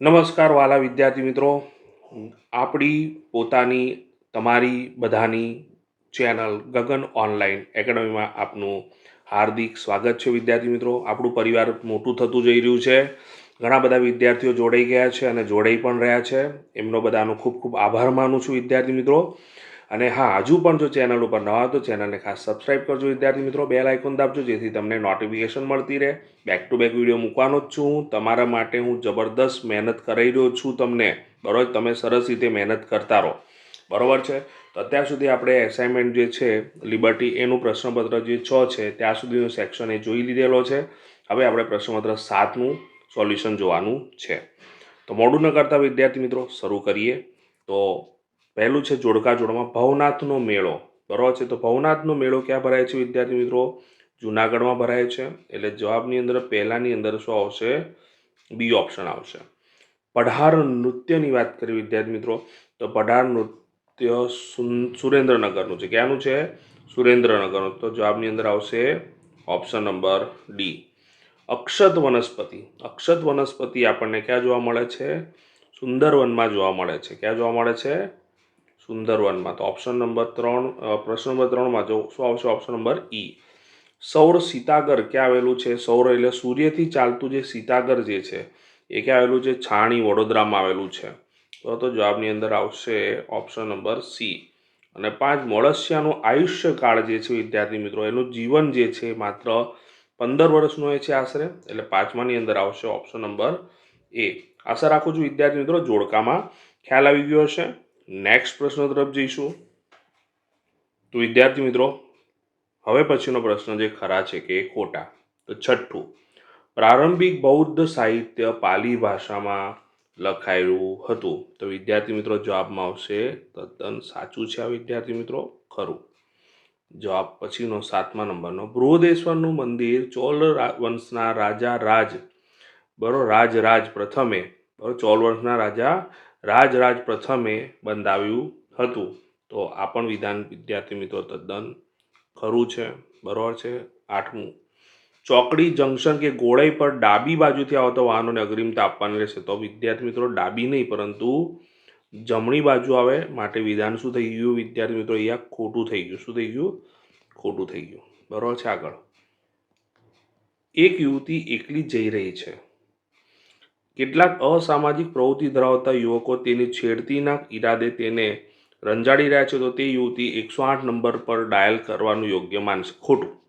નમસ્કાર વાલા વિદ્યાર્થી મિત્રો. આપણી પોતાની, તમારી બધાની ચેનલ ગગન ઓનલાઈન એકેડમીમાં આપનું હાર્દિક સ્વાગત છે વિદ્યાર્થી મિત્રો. આપણું પરિવાર મોટું થતું જઈ રહ્યું છે. ઘણા બધા વિદ્યાર્થીઓ જોડાઈ ગયા છે અને જોડાઈ પણ રહ્યા છે. એમનો બધાનો ખૂબ ખૂબ આભાર માનું છું વિદ્યાર્થી મિત્રો. અને હા, હજુ પણ જો ચેનલ ઉપર નવા તો ચેનલને ખાસ સબસ્ક્રાઇબ કરજો, વિદ્યાર્થી મિત્રો. બેલ આઇકોન દાબજો, જેથી તમને નોટિફિકેશન મળતી રહે. બેક ટુ બેક વીડિયો મૂકવાનો જ છું તમારા માટે હું જબરદસ્ત મહેનત કરી રહ્યો છું તમને. બરોબર? તમે સરસ રીતે મહેનત કરતા રહો. બરોબર છે? તો અત્યાર સુધી આપણે એસાઇનમેન્ટ જે છે લિબર્ટી એનું પ્રશ્નપત્ર જે છ છે, ત્યાં સુધીનું સેક્શન એ જોઈ લીધેલો છે. હવે આપણે પ્રશ્નપત્ર સાતનું સોલ્યુશન જોવાનું છે. તો મોડું ન કરતા વિદ્યાર્થી મિત્રો, શરૂ કરીએ. તો પહેલું છે જોડકા જોડમાં ભવનાથનો મેળો. બરોબર છે? તો ભવનાથનો મેળો ક્યાં ભરાય છે વિદ્યાર્થી મિત્રો? જુનાગઢમાં ભરાય છે. એટલે જવાબની અંદર પહેલાંની અંદર શું આવશે? બી ઓપ્શન આવશે. પઢાર નૃત્યની વાત કરીએ વિદ્યાર્થી મિત્રો. તો પઢાર નૃત્ય સુરેન્દ્રનગરનું છે. ક્યાંનું છે? સુરેન્દ્રનગરનું. તો જવાબની અંદર આવશે ઓપ્શન નંબર ડી. અક્ષત વનસ્પતિ. અક્ષત વનસ્પતિ આપણને ક્યાં જોવા મળે છે? સુંદરવનમાં જોવા મળે છે. ક્યાં જોવા મળે છે? સુંદરવનમાં તો ઓપ્શન નંબર ત્રણ પ્રશ્ન નંબર ત્રણમાં જો શું આવશે? ઓપ્શન નંબર ઈ સૌર સીતાગર ક્યાં આવેલું છે? સૌર એટલે સૂર્યથી ચાલતું જે સીતાગર જે છે, એ ક્યાં આવેલું છે? છાણી વડોદરામાં આવેલું છે. તો તો જવાબની અંદર આવશે ઓપ્શન નંબર સી અને પાંચ મોળસિયાનું આયુષ્યકાળ જે છે, વિદ્યાર્થી મિત્રો, એનું જીવન જે છે, માત્ર પંદર વર્ષનું એ છે આશરે. એટલે પાંચમાની અંદર આવશે ઓપ્શન નંબર એ આશા રાખું છું વિદ્યાર્થી મિત્રો, જોડકામાં ખ્યાલ આવી ગયો હશે. નેક્સ્ટ પ્રશ્ન તરફ જઈશું. તો વિદ્યાર્થી મિત્રો, હવે પછીનો પ્રશ્ન જે ખરા છે કે ખોટા. તો છઠ્ઠું, પ્રારંભિક બૌદ્ધ સાહિત્ય પાલી ભાષામાં લખાયેલું હતું. તો વિદ્યાર્થી મિત્રો, જવાબમાં આવશે તદ્દન સાચું છે આ વિદ્યાર્થી મિત્રો? ખરું. જવાબ પછીનો સાતમા નંબરનો. બૃહદેશ્વરનું મંદિર ચોલ વંશના રાજા રાજ. બરો રાજ પ્રથમે. બરો, ચોલ વંશના રાજા રાજ રાજ પ્રથમે બંધાવ્યું હતું. તો આ પણ વિધાન વિદ્યાર્થી મિત્રો તદ્દન ખરું છે. બરોબર છે? આઠમું. ચોકડી જંકશન કે ગોળાઈ પર ડાબી બાજુથી આવતા વાહનોને અગ્રિમતા આપવાની રહેશે. તો વિદ્યાર્થી મિત્રો ડાબી નહીં, પરંતુ જમણી બાજુ આવે માટે વિધાન શું થઈ ગયું? વિદ્યાર્થી મિત્રો અહીંયા ખોટું થઈ ગયું. શું થઈ ગયું? ખોટું થઈ ગયું. બરોબર છે આગળ. એક યુવતી એકલી જઈ રહી છે. કેટલાક અસામાજિક પ્રવૃત્તિ ધરાવતા યુવકો તેની છેડતીના ઈરાદે તેને રંજાડી રહ્યા છે તો તે યુવતી એકસો આઠ નંબર પર ડાયલ કરવાનું યોગ્ય માનશે. ખોટું.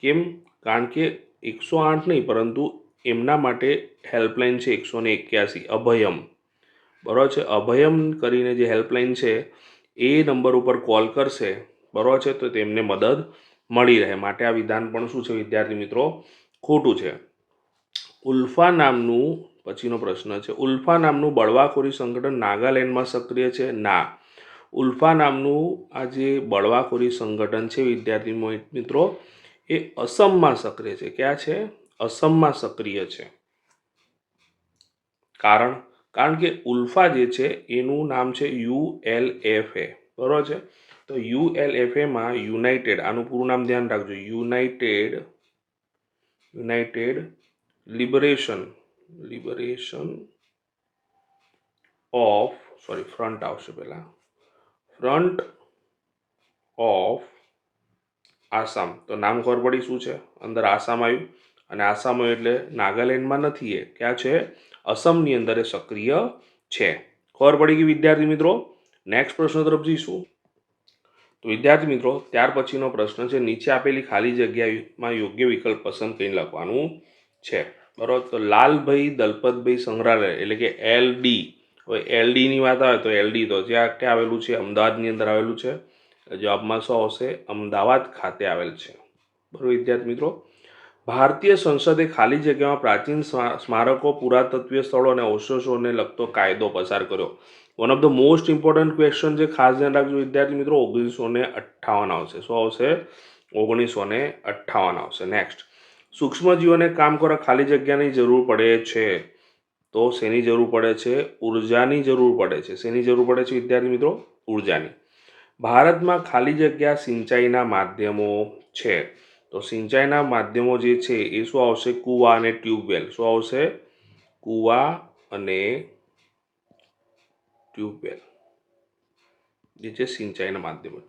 કેમ? કારણ કે એકસો આઠ નહીં, પરંતુ એમના માટે હેલ્પલાઇન છે એકસો ને એક્યાસી, અભયમ. બરાબર છે? અભયમ કરીને જે હેલ્પલાઇન છે, એ નંબર ઉપર કોલ કરશે. બરાબર છે? તો તેમને મદદ મળી રહે. માટે આ વિધાન પણ શું છે વિદ્યાર્થી મિત્રો? ખોટું છે. ઉલ્ફા નામનું પછીનો પ્રશ્ન છે, ઉલ્ફા નામનું બળવાખોરી સંગઠન નાગાલેન્ડમાં સક્રિય છે? ના. ઉલ્ફા નામનું આ જે બળવાખોરી સંગઠન છે, વિદ્યાર્થી મિત્રો, એ અસમમાં સક્રિય છે. ક્યાં છે? અસમમાં સક્રિય છે. કારણ? કારણ કે ઉલ્ફા જે છે, એનું નામ છે યુ એલ એફ એ. બરોબર છે? તો યુ એલ એફ એમાં યુનાઇટેડ, આનું પૂરું નામ ધ્યાન રાખજો. United United Liberation Liberation of sorry front આવશે પહેલાં. ફ્રન્ટ ઓફ આસામ તો નામ ખબર પડી શું છે? અંદર આસામ આવ્યું. અને આસામ એટલે નાગાલેન્ડમાં નથી એ. ક્યાં છે? અસમની અંદર એ સક્રિય છે. ખબર પડી ગઈ વિદ્યાર્થી મિત્રો? નેક્સ્ટ પ્રશ્ન તરફ જઈશું તો વિદ્યાર્થી મિત્રો, ત્યાર પછીનો પ્રશ્ન છે. નીચે આપેલી ખાલી જગ્યામાં યોગ્ય વિકલ્પ પસંદ કરીને લખવાનું છે. બરોબર? તો લાલભાઈ દલપતભાઈ સંગ્રહાલય, એટલે કે એલ ડી. હવે એલ ડીની વાત આવે તો એલ ડી તો જ્યાં ક્યાં આવેલું છે, અમદાવાદની અંદર આવેલું છે. જવાબમાં શું આવશે અમદાવાદ ખાતે આવેલ છે. બરોબર વિદ્યાર્થી મિત્રો? ભારતીય સંસદે ખાલી જગ્યામાં પ્રાચીન સ્મા- સ્મારકો, પુરાતત્વીય સ્થળો અને અવશેષોને લગતો કાયદો પસાર કર્યો. One of the most important question જે ખાસ ધ્યાન રાખજો વિદ્યાર્થી મિત્રો ઓગણીસો ને અઠ્ઠાવન આવશે. શું આવશે? ઓગણીસો ને અઠ્ઠાવન આવશે. નેક્સ્ટ સૂક્ષ્મજીવોને કામ કરવા ખાલી જગ્યાની જરૂર પડે છે. તો શેની જરૂર પડે છે? ઉર્જાની જરૂર પડે છે. શેની જરૂર પડે છે વિદ્યાર્થી મિત્રો? ઉર્જાની. ભારતમાં ખાલી જગ્યા સિંચાઈના માધ્યમો છે. તો સિંચાઈના માધ્યમો જે છે એ શું આવશે? કૂવા અને ટ્યુબવેલ. શું આવશે? કૂવા અને ટ્યુબવેલ. જે છે સિંચાઈના માધ્યમો.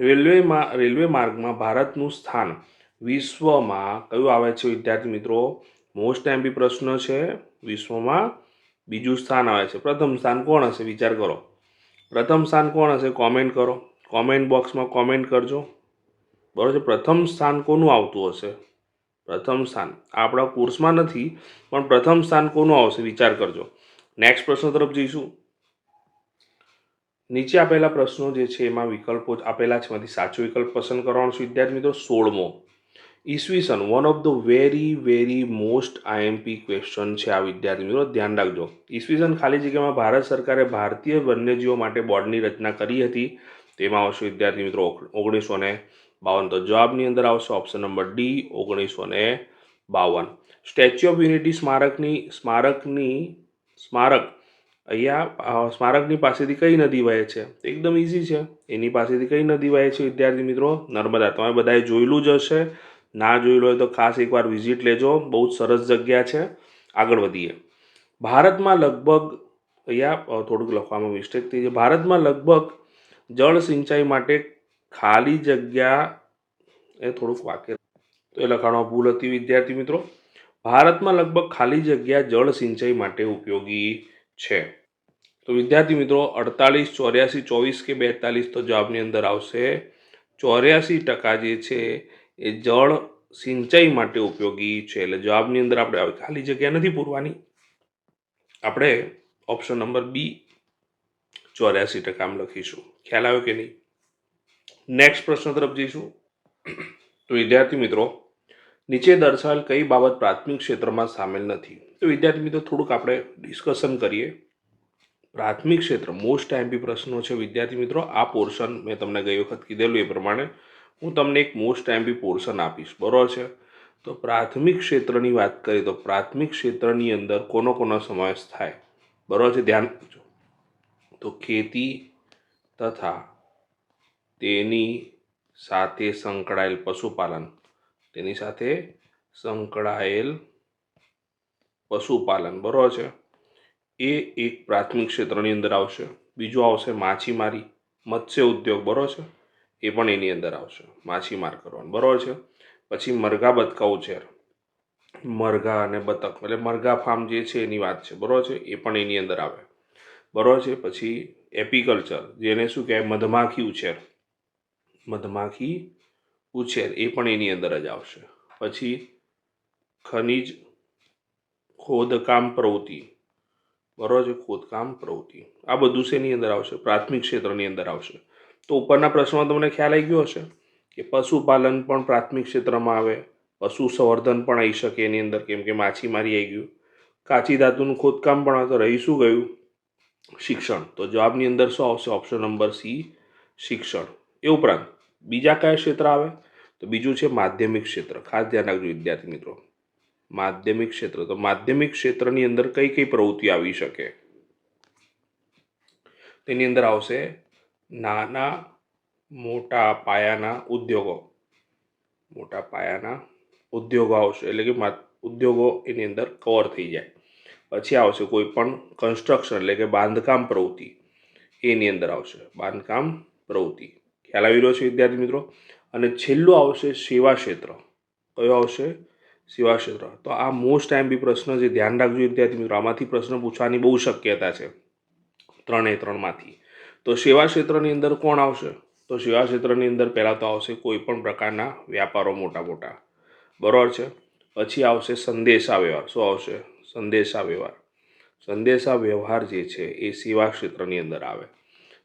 રેલવેમાં, રેલવે માર્ગમાં ભારતનું સ્થાન વિશ્વમાં કયું આવે છે વિદ્યાર્થી મિત્રો? મોસ્ટ એમપી પ્રશ્ન છે. વિશ્વમાં બીજું સ્થાન આવે છે. પ્રથમ સ્થાન કોણ હશે? વિચાર કરો. પ્રથમ સ્થાન કોણ હશે? કોમેન્ટ કરો. કોમેન્ટ બોક્સમાં કોમેન્ટ કરજો. બરાબર છે? પ્રથમ સ્થાન કોનું આવતું હશે? પ્રથમ સ્થાન. આપણા કોર્સમાં નથી, પણ પ્રથમ સ્થાન કોનું આવશે? વિચાર કરજો. નેક્સ્ટ પ્રશ્ન તરફ જઈશું. નીચે આપેલા પ્રશ્નો જે છે, એમાં વિકલ્પો આપેલા છે. એમાંથી સાચો વિકલ્પ પસંદ કરવાનો છે વિદ્યાર્થી મિત્રો. સોળમો. ઈસવીસન one of the very very most IMP question છે આ વિદ્યાર્થી મિત્રો. ધ્યાન રાખજો. ઈસવીસન ખાલી જગ્યામાં ભારત સરકારે ભારતીય વન્યજીવો માટે બોર્ડની રચના કરી હતી. તેમાં આવશે વિદ્યાર્થી મિત્રો ઓગણીસો ને બાવન. તો જવાબની અંદર આવશે ઓપ્શન નંબર ડી ઓગણીસો ને બાવન. સ્ટેચ્યુ ઓફ યુનિટી સ્મારકની સ્મારકની, સ્મારક. અહીંયા સ્મારકની પાસેથી કઈ નદી વહે છે? એકદમ ઇઝી છે. એની પાસેથી કઈ નદી વહે છે વિદ્યાર્થી મિત્રો? નર્મદા. તમે બધાએ જોયેલું જ હશે. ના જોયેલો હોય તો ખાસ એકવાર વિઝિટ લેજો. બહુ જ સરસ જગ્યા છે. આગળ વધીએ. ભારતમાં લગભગ અહીંયા થોડુંક લખવામાં મિસ્ટેક થઈ છે ભારતમાં લગભગ જળ સિંચાઈ માટે ખાલી જગ્યા એ થોડુંક વાક્ય તો એ લખાણમાં ભૂલ હતી, વિદ્યાર્થી મિત્રો. ભારતમાં લગભગ ખાલી જગ્યા જળ સિંચાઈ માટે ઉપયોગી છે. તો વિદ્યાર્થી મિત્રો, અડતાલીસ, ચોર્યાસી, ચોવીસ કે બેતાલીસ તો જવાબની અંદર આવશે. ચોર્યાસી ટકા જે છે એ જળ સિંચાઈ માટે ઉપયોગી છે. એટલે જવાબની અંદર આપણે હવે ખાલી જગ્યા નથી પૂરવાની. આપણે ઓપ્શન નંબર બી ચોર્યાસી ટકા આમ લખીશું. ખ્યાલ આવ્યો કે નહીં? નેક્સ્ટ પ્રશ્ન તરફ જઈશું. તો વિદ્યાર્થી મિત્રો, નીચે દર્શાવેલ કઈ બાબત પ્રાથમિક ક્ષેત્રમાં સામેલ નથી? તો વિદ્યાર્થી મિત્રો, થોડુંક આપણે ડિસ્કશન કરીએ. પ્રાથમિક ક્ષેત્ર મોસ્ટ ટાઈમ બી પ્રશ્નો છે. વિદ્યાર્થી મિત્રો, આ પોર્શન મેં તમને ગઈ વખત કીધેલું એ પ્રમાણે હું તમને એક મોસ્ટ એમ્બી પોર્શન આપીશ, બરોબર છે? તો પ્રાથમિક ક્ષેત્રની વાત કરીએ તો પ્રાથમિક ક્ષેત્રની અંદર કોનો કોનો સમાવેશ થાય? બરાબર છે? ધ્યાન રાખજો તો ખેતી તથા તેની સાથે સંકળાયેલ પશુપાલન, તેની સાથે સંકળાયેલ પશુપાલન, બરોબર છે? એ એક પ્રાથમિક ક્ષેત્રની અંદર આવશે. બીજું આવશે માછીમારી, મત્સ્ય ઉદ્યોગ, બરાબર છે? એ પણ એની અંદર આવશે. માછીમાર કરવાનું. બરાબર છે? પછી મરઘા બતકા ઉછેર મરઘા અને બતક. એટલે મરઘા ફાર્મ જે છે એની વાત છે. બરોબર છે? એ પણ એની અંદર આવે. બરોબર છે? પછી એપિકલ્ચર, જેને શું કહેવાય? મધમાખી ઉછેર. મધમાખી ઉછેર. એ પણ એની અંદર જ આવશે. પછી ખનિજ ખોદકામ પ્રવૃત્તિ. બરોબર છે? ખોદકામ પ્રવૃત્તિ. આ બધું શેની અંદર આવશે? પ્રાથમિક ક્ષેત્રની અંદર આવશે. તો ઉપરના પ્રશ્નમાં તમને ખ્યાલ આવી ગયો હશે કે પશુપાલન પણ પ્રાથમિક ક્ષેત્રમાં આવે પશુ સંવર્ધન પણ આવી શકે એની અંદર, કેમ કે માછીમારી આવી ગયું. કાચી ધાતુનું ખોદકામ પણ તો રહી શું ગયું? શિક્ષણ. તો જવાબની અંદર શું આવશે? ઓપ્શન નંબર સી શિક્ષણ. એ ઉપરાંત બીજા કયા ક્ષેત્ર આવે? તો બીજું છે માધ્યમિક ક્ષેત્ર. ખાસ ધ્યાન રાખજો વિદ્યાર્થી મિત્રો. માધ્યમિક ક્ષેત્ર. તો માધ્યમિક ક્ષેત્રની અંદર કઈ કઈ પ્રવૃત્તિ આવી શકે? તેની અંદર આવશે નાના મોટા પાયાના ઉદ્યોગો. મોટા પાયાના ઉદ્યોગો આવશે, એટલે કે ઉદ્યોગો એની અંદર કવર થઈ જાય. પછી આવશે કોઈ પણ કન્સ્ટ્રક્શન એટલે કે બાંધકામ પ્રવૃત્તિ, એની અંદર આવશે. બાંધકામ પ્રવૃત્તિ. ખ્યાલ આવી રહ્યો છે વિદ્યાર્થી મિત્રો? અને છેલ્લું આવશે સેવા ક્ષેત્ર. કયો આવશે? સેવા ક્ષેત્ર. તો આ મોસ્ટ ટાઈમ બી પ્રશ્ન જે ધ્યાન રાખજો વિદ્યાર્થી મિત્રો. આમાંથી પ્રશ્ન પૂછવાની બહુ શક્યતા છે. ત્રણે ત્રણમાંથી. તો સેવા ક્ષેત્રની અંદર કોણ આવશે? તો સેવા ક્ષેત્રની અંદર પહેલાં તો આવશે કોઈ પણ પ્રકારના વ્યાપારો મોટા મોટા. બરાબર છે? પછી આવશે સંદેશા વ્યવહાર શું આવશે? સંદેશા વ્યવહાર સંદેશા વ્યવહાર જે છે એ સેવા ક્ષેત્રની અંદર આવે.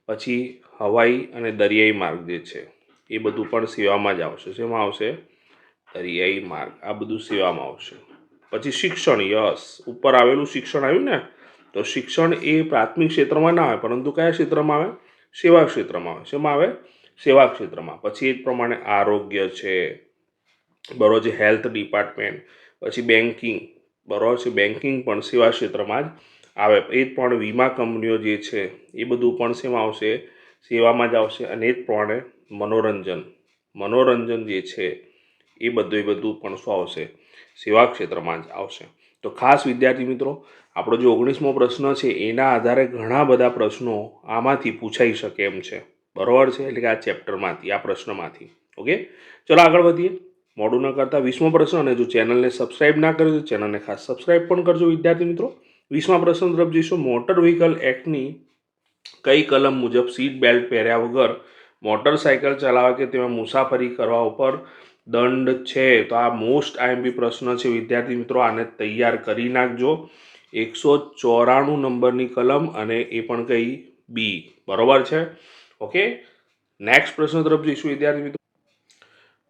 પછી હવાઈ અને દરિયાઈ માર્ગ જે છે એ બધું પણ સેવામાં જ આવશે. શેમાં આવશે? દરિયાઈ માર્ગ. આ બધું સેવામાં આવશે. પછી શિક્ષણ, યસ. ઉપર આવેલું શિક્ષણ આવ્યું ને? તો શિક્ષણ એ પ્રાથમિક ક્ષેત્રમાં ના આવે, પરંતુ કયા ક્ષેત્રમાં આવે? સેવા ક્ષેત્રમાં આવે. શેમાં આવે? સેવા ક્ષેત્રમાં. પછી એ જ પ્રમાણે આરોગ્ય છે. બરોબર છે, હેલ્થ ડિપાર્ટમેન્ટ. પછી બેન્કિંગ. બરોબર છે, બેન્કિંગ પણ સેવા ક્ષેત્રમાં જ આવે. એ જ પણ વીમા કંપનીઓ જે છે, એ બધું પણ શેમાં આવશે? સેવામાં જ આવશે. અને એ જ પ્રમાણે મનોરંજન. મનોરંજન જે છે, એ બધું એ બધું પણ શું આવશે? સેવા ક્ષેત્રમાં જ આવશે. તો ખાસ વિદ્યાર્થી મિત્રો, આપણો જે ઓગણીસમો પ્રશ્ન છે, એના આધારે ઘણા બધા પ્રશ્નો આમાંથી પૂછાઈ શકે એમ છે. બરોબર છે? એટલે કે આ ચેપ્ટરમાંથી, આ પ્રશ્નમાંથી. ઓકે? ચલો આગળ વધીએ. મોડું ન કરતા વીસમો પ્રશ્ન અને જો ચેનલને સબસ્ક્રાઇબ ના કર્યું તો ચેનલને ખાસ સબસ્ક્રાઇબ પણ કરજો વિદ્યાર્થી મિત્રો. વીસમા પ્રશ્ન તરફ જઈશું. મોટર વ્હીકલ એક્ટની કઈ કલમ મુજબ સીટ બેલ્ટ પહેર્યા વગર મોટરસાયકલ ચલાવે કે તેમાં મુસાફરી કરવા ઉપર દંડ છે. તો આ મોસ્ટ આઈએમપી પ્રશ્ન છે. વિદ્યાર્થી મિત્રો, આને તૈયાર કરી નાખજો. એકસો ચોરાણું નંબરની કલમ અને એ પણ કઈ બી બરોબર છે? ઓકે? નેક્સ્ટ પ્રશ્ન તરફ જઈશું વિદ્યાર્થી મિત્રો.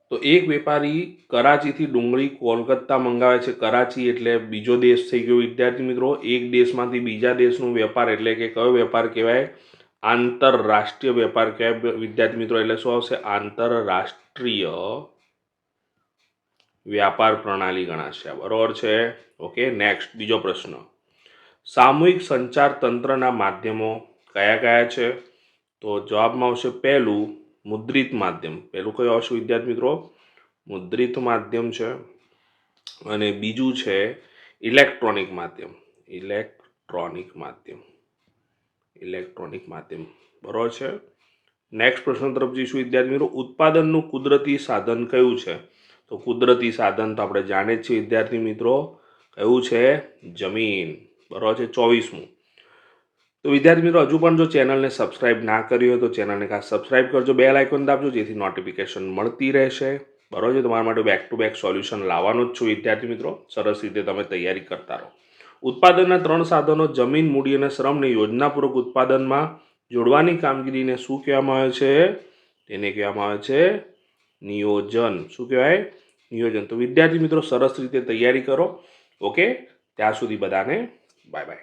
તો એક વેપારી કરાચીથી ડુંગળી કોલકાતા મંગાવે છે. કરાચી એટલે બીજો દેશ થઈ ગયો વિદ્યાર્થી મિત્રો. એક દેશમાંથી બીજા દેશનો વેપાર એટલે કે કયો વેપાર કહેવાય? આંતરરાષ્ટ્રીય વેપાર કહેવાય વિદ્યાર્થી મિત્રો. એટલે શું આવશે? આંતરરાષ્ટ્રીય વ્યાપાર પ્રણાલી ગણાશે. આ બરોબર છે? ઓકે નેક્સ્ટ બીજો પ્રશ્ન. સામૂહિક સંચાર તંત્રના માધ્યમો કયા કયા છે? તો જવાબમાં આવશે પહેલું, મુદ્રિત માધ્યમ. પહેલું કયું આવશે વિદ્યાર્થી મિત્રો? મુદ્રિત માધ્યમ છે. અને બીજું છે ઇલેક્ટ્રોનિક માધ્યમ. ઇલેક્ટ્રોનિક માધ્યમ. ઇલેક્ટ્રોનિક માધ્યમ. બરોબર છે? નેક્સ્ટ પ્રશ્ન તરફ જઈશું વિદ્યાર્થી મિત્રો. ઉત્પાદનનું કુદરતી સાધન કયું છે? તો કુદરતી સાધન તો આપણે જાણીએ છીએ, વિદ્યાર્થી મિત્રો. કયું છે? જમીન. બરાબર છે, ચોવીસમું. તો વિદ્યાર્થી મિત્રો, હજુ પણ જો ચેનલને સબસ્ક્રાઇબ ના કરી હોય તો ચેનલને ખાસ સબસ્ક્રાઇબ કરજો બે આઇકોન દાબજો, જેથી નોટિફિકેશન મળતી રહેશે. બરાબર છે તમારા માટે બેક ટુ બેક સોલ્યુશન લાવવાનું જ છું, વિદ્યાર્થી મિત્રો. સરસ રીતે તમે તૈયારી કરતા રહો. ઉત્પાદનના ત્રણ સાધનો, જમીન, મૂડી અને શ્રમને યોજનાપૂર્વક ઉત્પાદનમાં જોડવાની કામગીરીને શું કહેવામાં આવે છે? તેને કહેવામાં આવે છે નિયોજન. શું કહેવાય? નિયોજન. તો વિદ્યાર્થી મિત્રો, સરસ રીતે તૈયારી કરો. ઓકે? ત્યાં સુધી બધાને બાય બાય